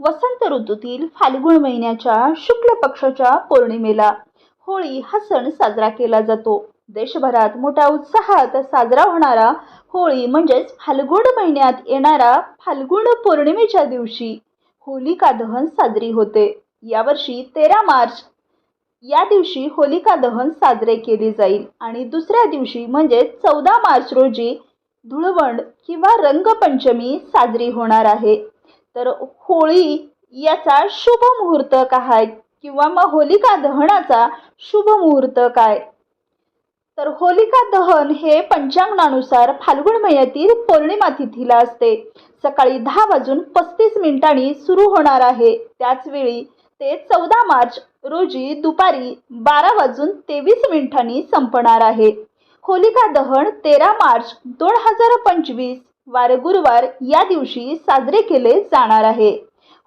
वसंत ऋतूतील फाल्गुन महिन्याच्या शुक्ल पक्षाच्या पौर्णिमेला होळी हा सण साजरा केला जातो. देशभरात मोठ्या उत्साहात साजरा होणारा होळी म्हणजेच फाल्गुन महिन्यात येणारा फाल्गुन पौर्णिमेच्या दिवशी होलिका दहन साजरी होते. यावर्षी तेरा मार्च या दिवशी होलिका दहन साजरे केले जाईल आणि दुसऱ्या दिवशी म्हणजे चौदा मार्च रोजी धुळवण किंवा रंगपंचमी साजरी होणार आहे. तर होळी याचा शुभ मुहूर्त काय? किंवा मग होलिका दहनाचा शुभ मुहूर्त काय? तर होलिका दहन हे पंचांगणानुसार फाल्गुन महिन्यातील पौर्णिमा तिथीला असते. सकाळी दहा वाजून पस्तीस मिनिटांनी सुरू होणार आहे. त्याचवेळी ते चौदा मार्च रोजी दुपारी बारा वाजून तेवीस मिनिटांनी संपणार आहे. होलिका दहन तेरा मार्च दोन हजार पंचवीस वार गुरुवार या दिवशी साजरे केले जाणार आहे.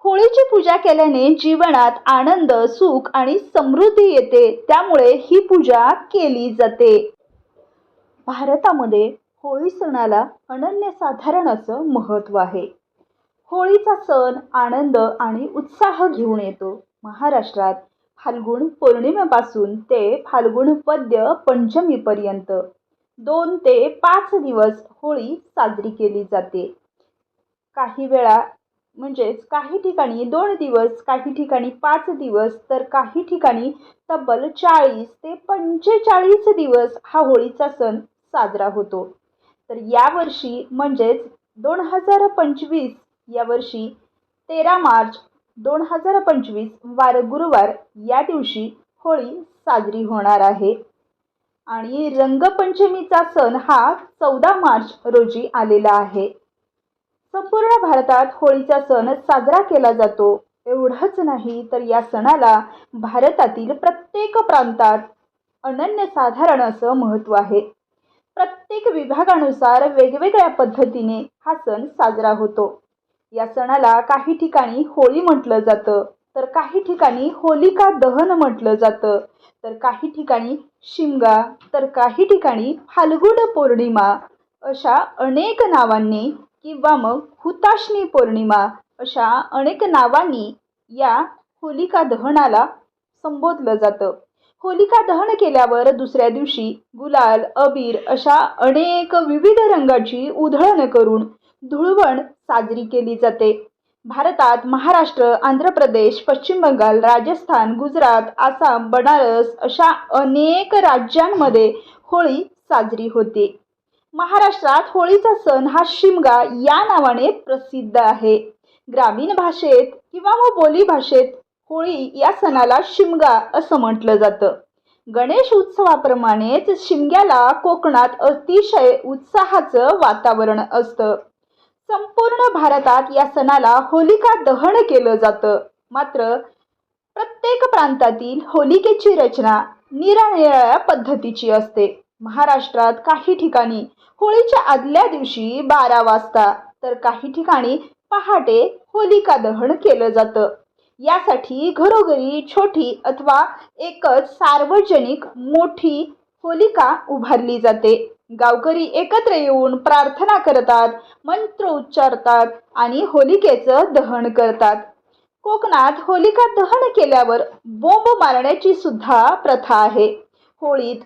होळीची पूजा केल्याने जीवनात आनंद सुख आणि समृद्धी येते. त्यामुळे ही पूजा केली जाते. भारतामध्ये होळी सणाला अनन्यसाधारण असं महत्त्व आहे. होळीचा सण आनंद आणि उत्साह घेऊन येतो. महाराष्ट्रात फाल्गुन पौर्णिमेपासून ते फाल्गुन पद्य पंचमीपर्यंत दोन ते पाच दिवस होळी साजरी केली जाते. काही वेळा म्हणजेच काही ठिकाणी दोन दिवस काही ठिकाणी पाच दिवस तर काही ठिकाणी तब्बल चाळीस ते पंचेचाळीस दिवस हा होळीचा सण साजरा होतो. तर यावर्षी म्हणजेच दोन हजार पंचवीस यावर्षी तेरा मार्च दोन हजार पंचवीस वार गुरुवार या दिवशी होळी साजरी होणार आहे. आणि रंगपंचमीचा सण हा चौदा मार्च रोजी आलेला आहे. संपूर्ण भारतात होळीचा सण साजरा केला जातो. एवढंच नाही तर या सणाला भारतातील प्रत्येक प्रांतात अनन्यसाधारण असं महत्त्व आहे. प्रत्येक विभागानुसार वेगवेगळ्या पद्धतीने हा सण साजरा होतो. या सणाला काही ठिकाणी होळी म्हटलं जातं. तर काही ठिकाणी होलिका दहन म्हटलं जातं. तर काही ठिकाणी शिमगा तर काही ठिकाणी फाल्गुन पौर्णिमा अशा अनेक नावांनी किंवा मग हुताशनी पौर्णिमा अशा अनेक नावांनी या होलिका दहनाला संबोधलं जातं. होलिका दहन केल्यावर दुसऱ्या दिवशी गुलाल अबीर अशा अनेक विविध रंगाची उधळण करून धुळवण साजरी केली जाते. भारतात महाराष्ट्र आंध्र प्रदेश पश्चिम बंगाल राजस्थान गुजरात आसाम बनारस अशा अनेक राज्यांमध्ये होळी साजरी होते. महाराष्ट्रात होळीचा सण हा शिमगा या नावाने प्रसिद्ध आहे. ग्रामीण भाषेत किंवा मग बोली भाषेत होळी या सणाला शिमगा असं म्हटलं जातं. गणेश उत्सवाप्रमाणेच शिमग्याला कोकणात अतिशय उत्साहाचं वातावरण असतं. संपूर्ण भारतात या सणाला होलिका दहन केलं जातं. मात्र प्रत्येक प्रांतातील होलिकेची रचना निरानिराळ्या पद्धतीची असते. महाराष्ट्रात काही ठिकाणी होळीच्या आदल्या दिवशी बारा वाजता तर काही ठिकाणी पहाटे होलिका दहन केलं जातं. यासाठी घरोघरी छोटी अथवा एकच सार्वजनिक मोठी होलिका उभारली जाते. गावकरी एकत्र येऊन प्रार्थना करतात मंत्र उच्चारतात आणि होलिकेचं दहन करतात. कोकणात होलिका दहन केल्यावर बोंब मारण्याची सुद्धा प्रथा आहे. होळीत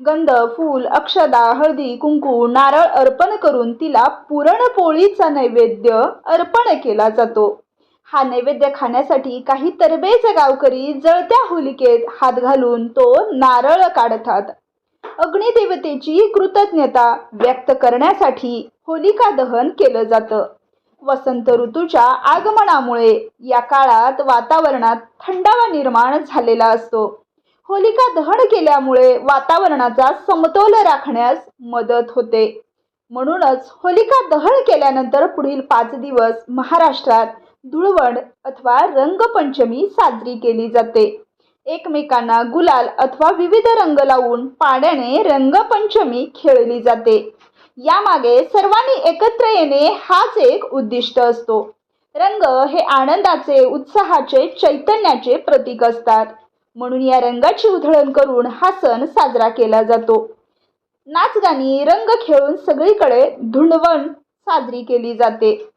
गंध फूल अक्षदा हळदी कुंकू नारळ अर्पण करून तिला पुरणपोळीचा नैवेद्य अर्पण केला जातो. हा नैवेद्य खाण्यासाठी काही तरबेज गावकरी जळत्या होलिकेत हात घालून तो नारळ काढतात. अग्निदेवतेची कृतज्ञता व्यक्त करण्यासाठी होलिका दहन केलं जातं. वसंत ऋतूच्या आगमनामुळे या काळात वातावरणात थंडावा निर्माण झालेला असतो. होलिका दहन केल्यामुळे वातावरणाचा समतोल राखण्यास मदत होते. म्हणूनच होलिका दहन केल्यानंतर पुढील पाच दिवस महाराष्ट्रात धुळवण अथवा रंगपंचमी साजरी केली जाते. एकमेकांना गुलाल अथवा विविध रंग लावून पाण्याने रंगपंचमी खेळली जाते. यामागे सर्वांनी एकत्र येणे हाच एक उद्दिष्ट असतो. रंग हे आनंदाचे उत्साहाचे चैतन्याचे प्रतीक असतात. म्हणून या रंगाची उधळण करून हा सण साजरा केला जातो. नाचगाणी रंग खेळून सगळीकडे धुणवण साजरी केली जाते.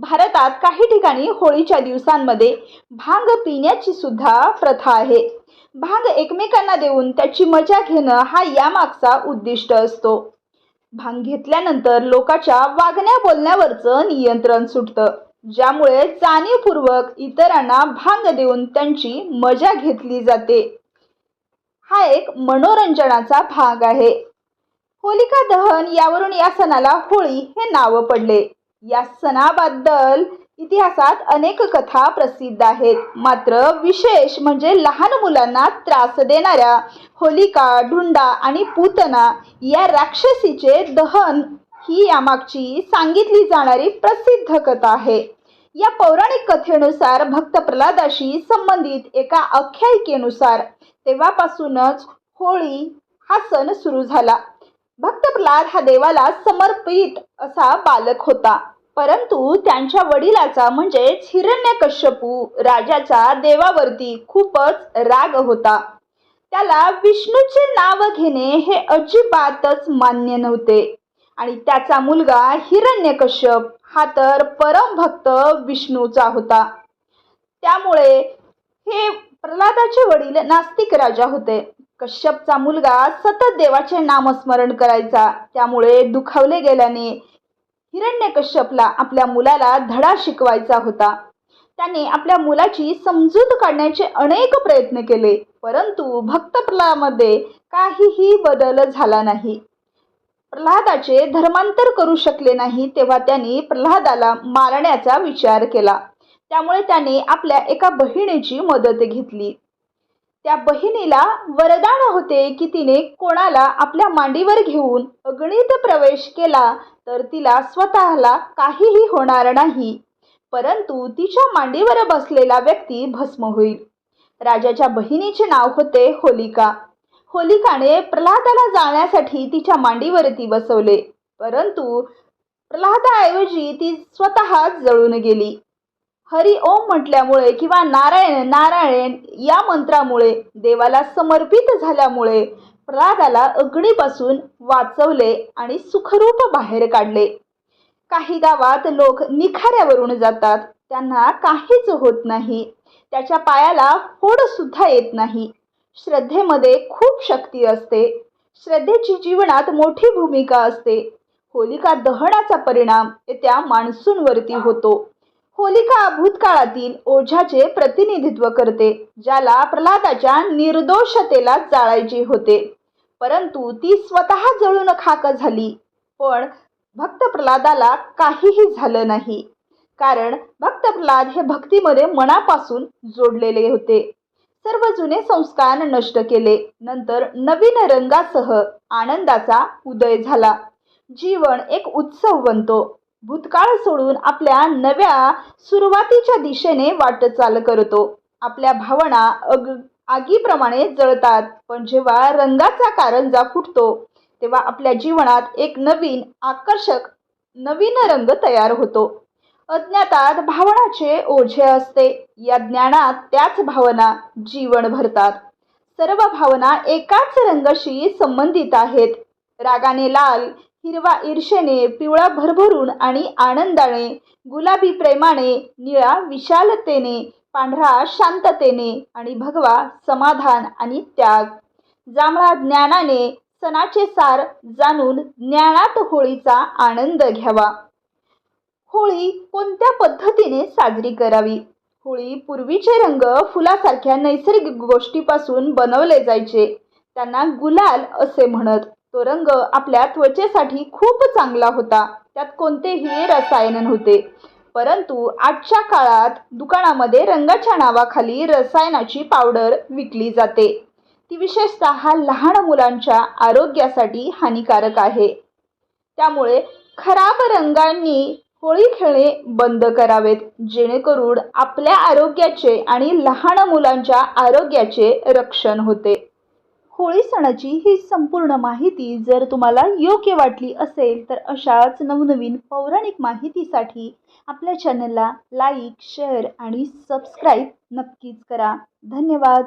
भारतात काही ठिकाणी होळीच्या दिवसांमध्ये भांग पिण्याची सुद्धा प्रथा आहे. भांग एकमेकांना देऊन त्याची मजा घेणं हा यामागचा उद्दिष्ट असतो. भांग घेतल्यानंतर लोकांच्या वागण्या बोलण्यावरचं नियंत्रण सुटतं. ज्यामुळे जाणीवपूर्वक इतरांना भांग देऊन त्यांची मजा घेतली जाते. हा एक मनोरंजनाचा भाग आहे. होलिका दहन यावरून या सणाला होळी हे नाव पडले. या सणाबद्दल इतिहासात अनेक कथा प्रसिद्ध आहेत. मात्र विशेष म्हणजे लहान मुलांना त्रास देणाऱ्या होलिका ढुंडा आणि पूतना या राक्षसीचे दहन ही यामागची सांगितली जाणारी प्रसिद्ध कथा आहे. या पौराणिक कथेनुसार भक्त प्रल्हादाशी संबंधित एका आख्यायिकेनुसार तेव्हापासूनच होळी हा सण सुरू झाला. भक्त प्रल्हाद हा देवाला समर्पित असा बालक होता. परंतु त्यांच्या वडिलाचा म्हणजेच हिरण्यकश्यपू राजाचा देवावरती खूपच राग होता. त्याला विष्णूचे नाव घेणे हे अजिबातच मान्य नव्हते. आणि त्याचा मुलगा हिरण्यकश्यप हा तर परमभक्त विष्णूचा होता. त्यामुळे हे प्रल्हादाचे वडील नास्तिक राजा होते. कश्यपचा मुलगा सतत देवाचे नामस्मरण करायचा. त्यामुळे दुखावले गेल्याने हिरण्यकश्यपला आपल्या मुलाला धडा शिकवायचा होता. त्याने आपल्या मुलाची समजूत काढण्याचे अनेक प्रयत्न केले परंतु भक्त प्रल्हादामध्ये काहीही बदल झाला नाही. प्रल्हादाचे धर्मांतर करू शकले नाही तेव्हा त्यांनी प्रल्हादाला मारण्याचा विचार केला. त्यामुळे त्याने आपल्या एका बहिणीची मदत घेतली. त्या बहिणीला वरदान होते की तिने कोणाला आपल्या मांडीवर घेऊन अगणित प्रवेश केला तर तिला स्वतःला काहीही होणार नाही. परंतु तिच्या मांडीवर बसलेला व्यक्ती भस्म होईल. राजाच्या बहिणीचे नाव होते होलिका. होलिकाने प्रल्हादाला जाण्यासाठी तिच्या मांडीवरती बसवले परंतु प्रल्हादाऐवजी ती स्वतः जळून गेली. हरी ओम म्हटल्यामुळे किंवा नारायण नारायण या मंत्रामुळे देवाला समर्पित झाल्यामुळे प्रल्हादाला अग्नीपासून वाचवले आणि सुखरूप बाहेर काढले. काही गावात लोक निखाऱ्यावरून जातात. त्यांना काहीच होत नाही. त्याच्या पायाला फोड सुद्धा येत नाही. श्रद्धेमध्ये खूप शक्ती असते. श्रद्धेची जीवनात मोठी भूमिका असते. होलिका दहनाचा परिणाम येत्या मान्सूनवरती होतो. होलिका भूतकाळातील ओझ्याचे प्रतिनिधित्व करते ज्याला प्रल्हादाच्या निर्दोषतेला जाळायचे होते. परंतु ती स्वतः जळून खाक झाली. पण भक्त प्रल्हादाला काहीही झालं नाही. कारण भक्त प्रल्हाद हे भक्तीमध्ये मनापासून जोडलेले होते. सर्व जुने संस्कार नष्ट केले. नंतर नवीन रंगासह आनंदाचा उदय झाला. जीवन एक उत्सव बनतो. भूतकाळ सोडून आपल्या नव्या सुरुवातीच्या दिशेने वाटचाल करतो. आपल्या भावना अग आगीप्रमाणे जळतात. पण जेव्हा रंगाचा कारंजा फुटतो तेव्हा आपल्या जीवनात एक नवीन आकर्षक नवीन रंग तयार होतो. अज्ञातात भावनाचे ओझे असते. या ज्ञानात त्याच भावना जीवन भरतात. सर्व भावना एकाच रंगाशी संबंधित आहेत. रागाने लाल हिरवा ईर्षेने पिवळा भरभरून आणि आनंदाने गुलाबी प्रेमाने निळा विशालतेने पांढरा शांततेने आणि भगवा समाधान आणि त्याग. जांभळा ज्ञानाने सणाचे सार जाणून ज्ञानात होळीचा आनंद घ्यावा. होळी कोणत्या पद्धतीने साजरी करावी? होळी पूर्वीचे रंग फुलासारख्या नैसर्गिक गोष्टीपासून बनवले जायचे. त्यांना गुलाल असे म्हणत. तो रंग आपल्या त्वचेसाठी खूप चांगला होता. त्यात कोणतेही रसायन नव्हते. परंतु आजच्या काळात दुकानामध्ये रंगाच्या नावाखाली रसायनाची पावडर विकली जाते. ती विशेषतः लहान मुलांच्या आरोग्यासाठी हानिकारक आहे. त्यामुळे खराब रंगांनी होळी खेळणे बंद करावेत जेणेकरून आपल्या आरोग्याचे आणि लहान मुलांच्या आरोग्याचे रक्षण होते. होळी सणाची ही संपूर्ण माहिती जर तुम्हाला योग्य वाटली असेल तर अशाच नवनवीन पौराणिक माहितीसाठी आपल्या चॅनलला लाईक शेअर आणि सबस्क्राईब नक्कीच करा. धन्यवाद.